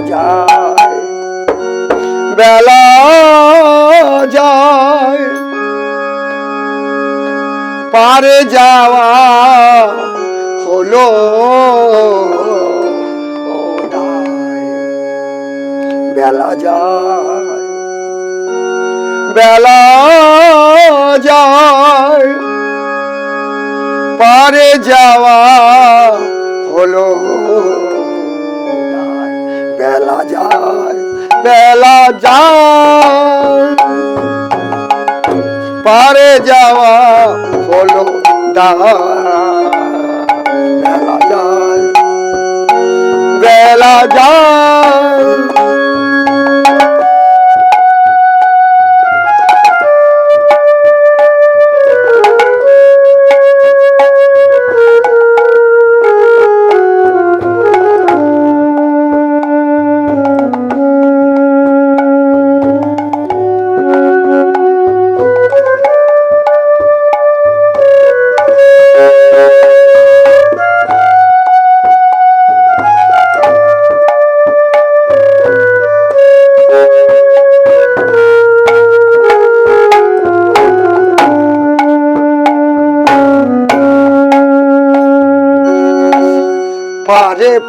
যায় বেলা যায়। পারে যাওয়া হলো বেলা যায় বেলা যায়। পারে যাওয়া হলো বেলা যায় বেলা যায়। পারে যাওয়া হলো বেলা যায় বেলা যায়।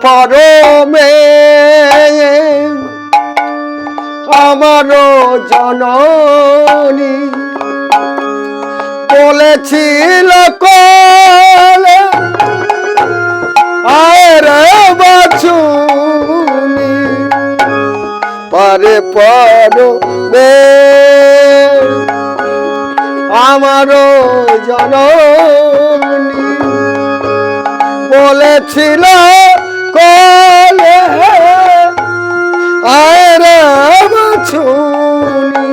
পরমে। আমারও জননী বলেছিল কলে আরে বাছুনি পারে পরমে। আমারও জননী বলেছিল কলে আরে বাছুনি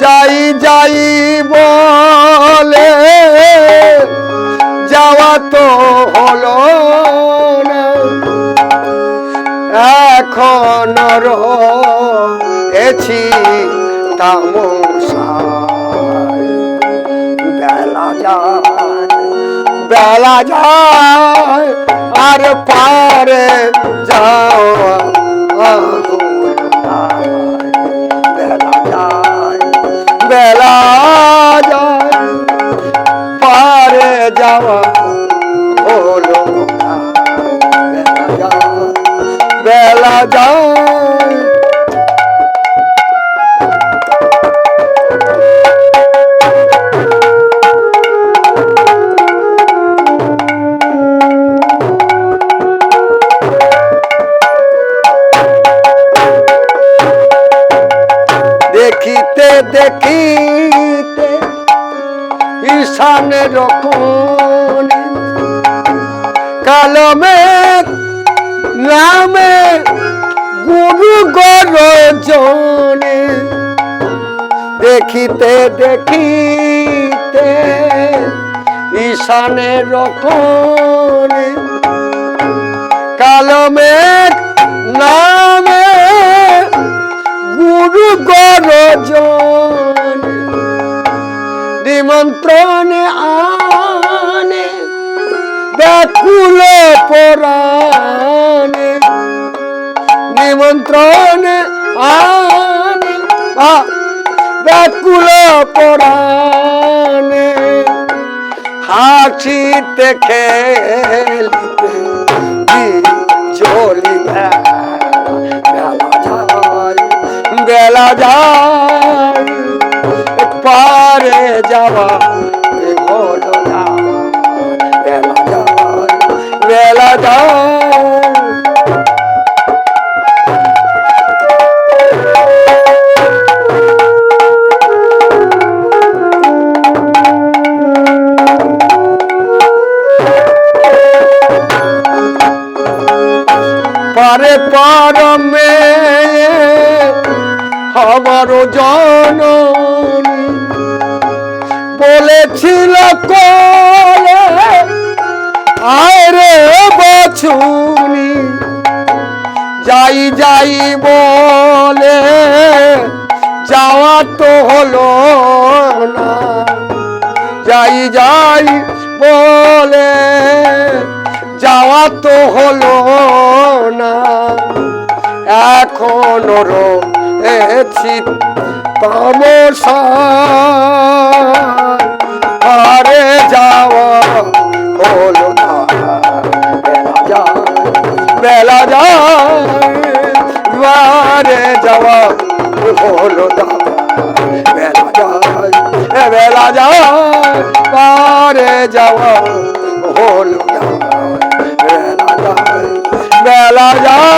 যাই যাই বলে, যাওয়া তো হলো না। এখন রয়েছি তামসায়। বেলা যায় বেলা যায় আর পারে যাওয়া বেলা যায় বেলা যায় পারে যাওয়া বেলা যায় দেখিতে দেখিতে ঈশানে রকম কালমে নামে গুরু গরজনে দেখিতে দেখিতে ঈশানে রকম গরজন নিমন্ত্রণে আনে ব্যাকুল পরাণে। নিমন্ত্রণে আনে ব্যাকুল পরাণে। হাসিতে খেলিতে বেলা যায় পারে যাওয়া এ হলো না বেলা যায় বেলা যায় পারে পারমে আমার জননী বলেছিল কলে আরে বছুনি, যাই যাই বলে, যাওয়া তো হলো না। যাই যাই বলে, যাওয়া তো হলো না। এখন এখনও চিত তামসা আরে যাওয়া হলো না। বেলা যায় যাওয়া হলো না। বেলা যায় বেলা যায়, বারে যাওয়া হলো বেলা যায় বেলা যায়।